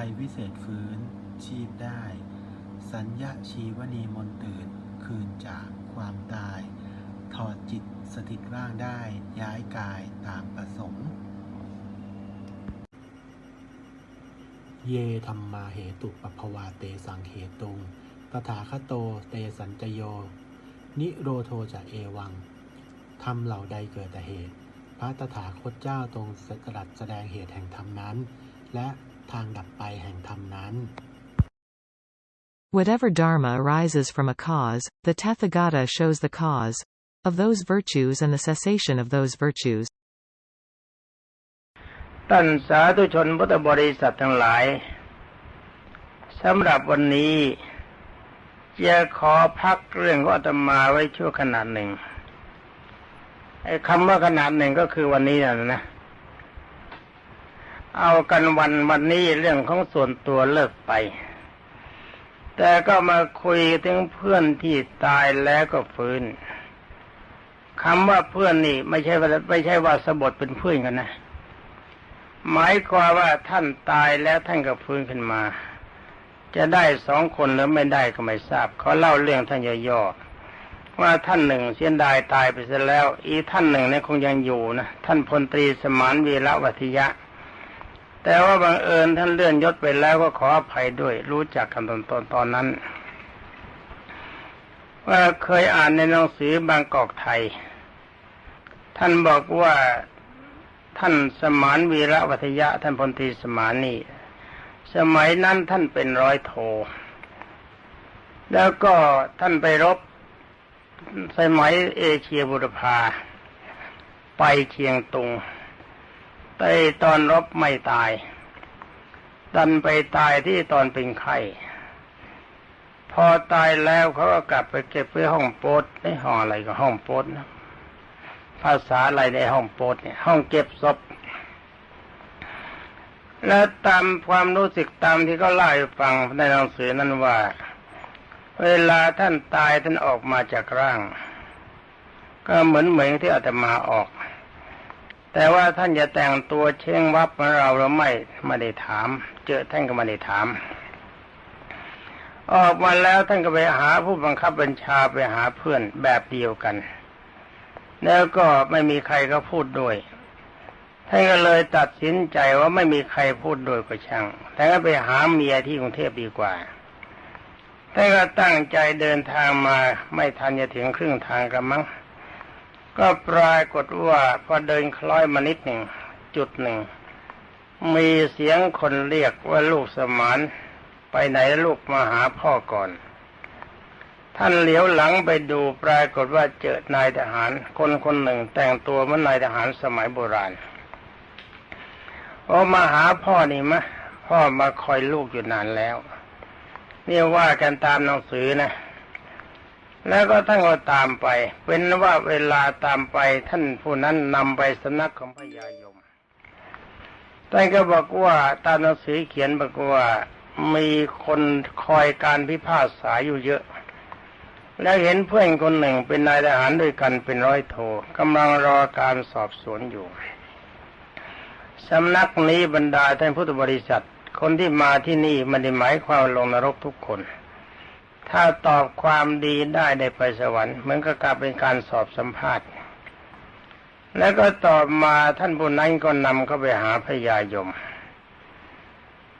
สมุนไพรวิเศษฟื้น ชีพได้ สัญญาชีวนีมนตื่น คืนจากความตาย ถอดจิตสถิตร่างได้ ย้ายกายตามประสงค์ เยธรรมาเหตุปปภวาเตสังเหตุงตถาคโตเตสัญจโย นิโรโทจะเอวังทำเหล่าใดเกิดแต่เหตุ พระตถาคตเจ้าทรงสรัสแสดงเหตุแห่งธรรมนั้น และ ทางดับไปแห่งธรรมนั้น Whatever dharma arises from a cause, the Tathagata shows the cause of those virtues and the cessation of those virtues. ท่านสาธุชนพุทธบริษัททั้งหลายสำหรับวันนี้จะขอพักเรื่องของอาตมาไว้ชั่วขนาดหนึ่งไอ้คำว่าขนาดหนึ่งก็คือวันนี้นะนะ เอากันวันวันนี้เรื่องของส่วนตัวเลิกไป แต่ก็มาคุยถึงเพื่อนที่ตายแล้วก็ฟื้นคำว่าเพื่อนนี่ ไม่ใช่ว่าไม่ใช่ว่าสบดเป็นเพื่อนกันนะ หมายความว่าท่านตายแล้วท่านก็ฟื้นขึ้นมา จะได้สองคนหรือไม่ได้ก็ไม่ทราบเขาเล่าเรื่องท่านย่อๆว่าท่านหนึ่งเสียดายตายไปเสียแล้ว อีท่านหนึ่งเนี่ยคงยังอยู่นะท่านพลตรีสมานวีระวัทยะ แต่ว่าบังเอิญท่านเลื่อนยศไปแล้วก็ขออภัยด้วย รู้จักกันตอนตอนตอนนั้น ว่าเคยอ่านในหนังสือบางกอกไทย ท่านบอกว่าท่านสมานวีระวัทยะ ท่านพลตรีสมานนี่ สมัยนั้นท่านเป็นร้อยโท แล้วก็ท่านไปรบสมัยเอเชียบุรพาไปเชียงตุง ไปตอนรบไม่ตาย ดันไปตายที่ตอนเป็นไข้พอตายแล้วเขาก็กลับไปเก็บไว้ห้องโปสในห้องอะไรก็ห้องโปสนะภาษาอะไรในห้องโปสเนี่ย ห้องเก็บศพและตามความรู้สึกตามที่เขาเล่าให้ฟังในหนังสือนั้นว่า เวลาท่านตายท่านออกมาจากร่าง ก็เหมือนเหมือนที่อาตมาออก แต่ว่าท่านจะแต่งตัวเช่งวับเหมือนเราหรือไม่ไม่ได้ถาม เจอท่านก็ไม่ได้ถาม ออกมาแล้วท่านก็ไปหาผู้บังคับบัญชาไปหาเพื่อนแบบเดียวกัน แล้วก็ไม่มีใครก็พูดด้วยท่านก็เลยตัดสินใจว่าไม่มีใครพูดโดยก็ช่างท่านก็ไปหาเมียที่กรุงเทพดีกว่าท่านก็ตั้งใจเดินทางมาไม่ทันจะถึงครึ่งทางกันมั้ง ก็ปรากฏว่าพอเดินคล้อยมานิดหนึ่งจุดหนึ่ง มีเสียงคนเรียกว่าลูกสมานไปไหนลูกมาหาพ่อก่อน ท่านเหลียวหลังไปดูปรากฏว่าเจอนายทหาร คนคนหนึ่งแต่งตัวเหมือนนายทหารสมัยโบราณโอมาหาพ่อนี่มะพ่อมาคอยลูกอยู่นานแล้วเนี่ยว่ากันตามหนังสือนะ แล้วก็ท่านก็ตามไป เป็นว่าเวลาตามไปท่านผู้นั้นนำไปสำนักของพญายมท่านก็บอกว่าตามหนังสือเขียนบอกว่ามีคนคอยการพิพากษาอยู่เยอะ แล้วเห็นเพื่อนคนหนึ่งเป็นนายทหารด้วยกันเป็นร้อยโทกำลังรอการสอบสวนอยู่สำนักนี้บรรดาท่านพุทธบริษัท คนที่มาที่นี่มันได้หมายความลงนรกทุกคน ถ้าตอบความดีได้ได้ไปสวรรค์เหมือนกับการเป็นการสอบสัมภาษณ์ แล้วก็ตอบมาท่านผู้นั้นก็นำเข้าไปหาพญายม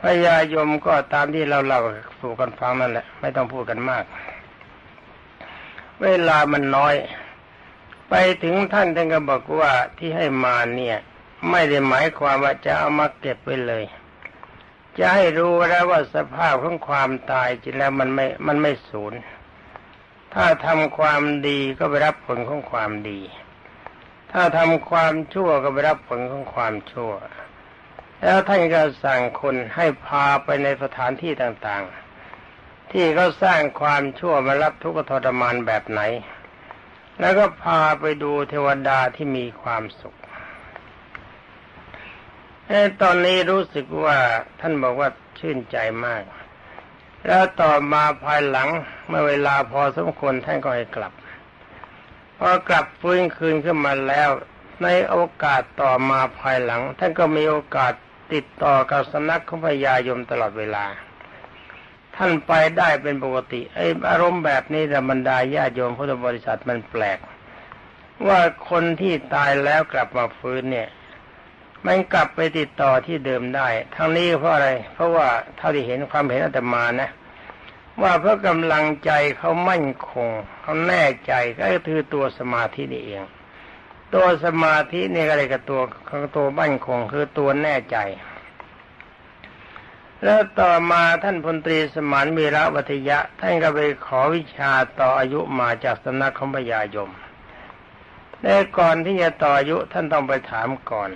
พญายมก็ตามที่เราเล่าสู่กันฟังนั่นแหละ ไม่ต้องพูดกันมาก เวลามันน้อย ไปถึงท่านท่านก็บอกว่าที่ให้มาเนี่ย ไม่ได้หมายความว่าจะเอามาเก็บไว้เลย จะให้รู้แล้วว่าสภาพของความตายจริงแล้วมันไม่ มันไม่สูญถ้าทำความดีก็ไปรับผลของความดี ถ้าทำความชั่วก็ไปรับผลของความชั่ว แล้วท่านก็สั่งคนให้พาไปในสถานที่ต่างๆ ที่เขาสร้างความชั่วมารับทุกข์ทรมานแบบไหน แล้วก็พาไปดูเทวดาที่มีความสุข ตอนนี้รู้สึกว่าท่านบอกว่าชื่นใจมาก แล้วต่อมาภายหลังเมื่อเวลาพอสมควรท่านก็ให้กลับพอกลับฟื้นคืนขึ้นมาแล้ว ในโอกาสต่อมาภายหลัง ท่านก็มีโอกาสติดต่อกับสำนักของพญายมตลอดเวลา ท่านไปได้เป็นปกติไออารมณ์แบบนี้แต่บรรดาญาติโยมพุทธบริษัทมันแปลก ว่าคนที่ตายแล้วกลับมาฟื้นเนี่ย มันกลับไปติดต่อที่เดิมได้ ทั้งนี้เพราะอะไร เพราะว่าเท่าที่เห็นความเห็นอาตมานะ ว่าเพราะกำลังใจเขามั่นคงเขาแน่ใจก็คือตัวสมาธินี่เอง ตัวสมาธินี่ก็เลยกับตัวตัวมั่นคงคือตัวแน่ใจ แล้วต่อมาท่านพลตรีสมานวีระวัทยะ ท่านก็ไปขอวิชาต่ออายุมาจากสำนักของพญายมแต่ก่อนที่จะต่ออายุท่านต้องไปถามก่อน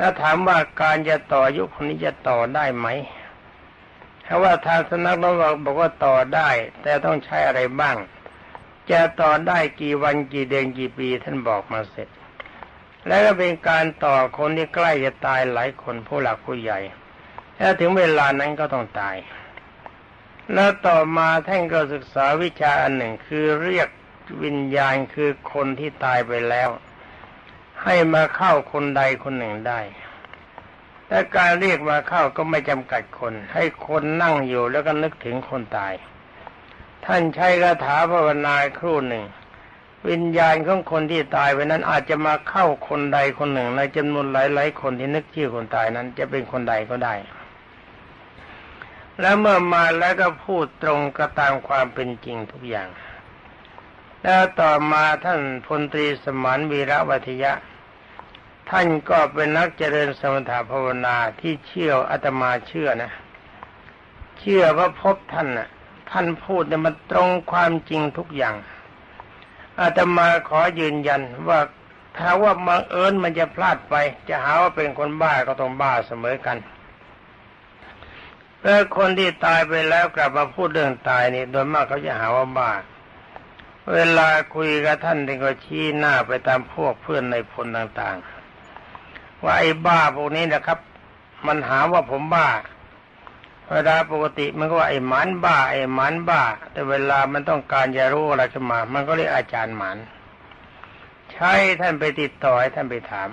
แล้วถามว่าการจะต่อยุคนี้จะต่อได้ไหมถ้าว่าทางสนักน้องบอกว่าต่อได้ แต่ต้องใช้อะไรบ้าง จะต่อได้กี่วันกี่เดือนกี่ปีท่านบอกมาเสร็จ แล้วก็เป็นการต่อคนที่ใกล้จะตายหลายคนผู้หลักผู้ใหญ่ถ้าถึงเวลานั้นก็ต้องตาย แล้วต่อมาท่านก็ศึกษาวิชาอันหนึ่งคือเรียกวิญญาณคือคนที่ตายไปแล้ว ให้มาเข้าคนใดคนหนึ่งได้แต่การเรียกมาเข้าก็ไม่จำกัดคน ให้คนนั่งอยู่แล้วก็นึกถึงคนตาย ท่านใช้คาถาภาวนาครู่หนึ่ง วิญญาณของคนที่ตายไปนั้นอาจจะมาเข้าคนใดคนหนึ่ง ในจำนวนหลายๆคนที่นึกชื่อคนตายนั้น จะเป็นคนใดก็ได้ แล้วเมื่อมาแล้วก็พูดตรงกระตามความเป็นจริงทุกอย่าง แล้วต่อมาท่านพลตรีสมานวีระวัทยะ ท่านก็เป็นนักเจริญสมถภาวนาที่เชื่ออาตมาเชื่อนะ เชื่อว่าพบท่านน่ะ ท่านพูดเนี่ยมันตรงความจริงทุกอย่างอาตมาขอยืนยันว่าถ้าว่าบังเอิญมันจะพลาดไป จะหาว่าเป็นคนบ้าก็ต้องบ้าเสมอกันแล้วคนที่ตายไปแล้วกลับมาพูดเรื่องตายนี่โดยมากเขาจะหาว่าบ้า เวลาคุยกับท่านท่านก็ชี้หน้าไปตามพวกเพื่อนในพลต่างๆ ว่าไอ้บ้าพวกนี้นะครับ มันหาว่าผมบ้า เวลาปกติมันก็ว่าไอ้หมันบ้า ไอ้หมันบ้า แต่เวลามันต้องการจะรู้อะไรขึ้นมา มันก็เรียกอาจารย์หมันใช่ท่านไปติดต่อให้ท่านไปถาม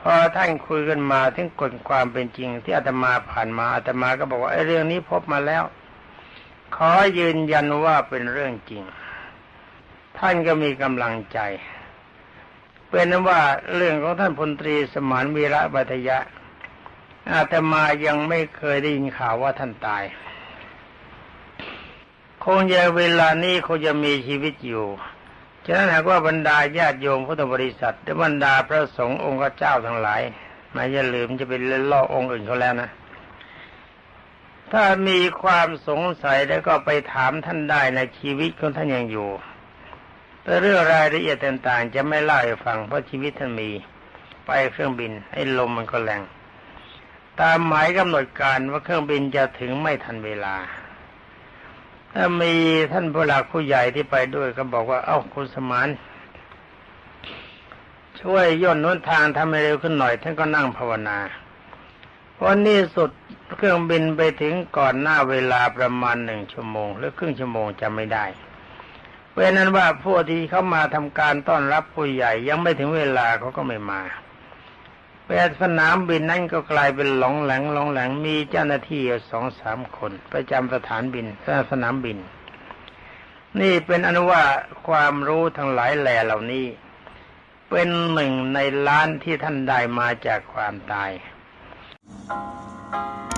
พอท่านคุยกันมาถึงกฎความเป็นจริง ที่อาตมาผ่านมาอาตมาก็บอกว่าไอ้เรื่องนี้พบมาแล้ว ขอยืนยันว่าเป็นเรื่องจริง ท่านก็มีกำลังใจ เป็นนั้นว่าเรื่องของท่านพลตรีสมานวีระบัทยะ อาตมายังไม่เคยได้ยินข่าวว่าท่านตาย คงจะเวลานี้คงจะมีชีวิตอยู่ ฉะนั้นหากว่าบรรดาญาติโยมพุทธบริษัทและบรรดาพระสงฆ์องค์เจ้าทั้งหลายไม่อย่าลืมจะเป็นเล่นล่อองค์อื่นเขาแล้วนะถ้ามีความสงสัยแล้วก็ไปถามท่านได้ในชีวิตของท่านยังอยู่ แต่เรื่องรายละเอียดต่างๆ จะไม่เล่าให้ฟังเพราะชีวิตท่านมี ไปเครื่องบินให้ลมมันก็แรง ตามหมายกำหนดการว่าเครื่องบินจะถึงไม่ทันเวลาถ้ามีท่านผู้หลักผู้ใหญ่ที่ไปด้วยก็บอกว่าเอ้าคุณสมานช่วยย่นน้นทางทำให้เร็วขึ้นหน่อย ท่านก็นั่งภาวนาวันนี้สุดเครื่องบินไปถึงก่อนหน้าเวลาประมาณหนึ่งชั่วโมง หรือครึ่งชั่วโมงจำไม่ได้ เพราะนั้นว่าผู้ที่เข้ามาทำการต้อนรับผู้ใหญ่ยังไม่ถึงเวลาเขาก็ไม่มาไปสนามบินนั่นก็กลายเป็นหลงแหลงหลงแหลงมีเจ้าหน้าที่สองสามคน ประจำสถานบินสนามบิน นี่เป็นอนุว่าความรู้ทั้งหลายแหล่เหล่านี้ เป็นหนึ่งในล้านที่ท่านได้มาจากความตาย Thank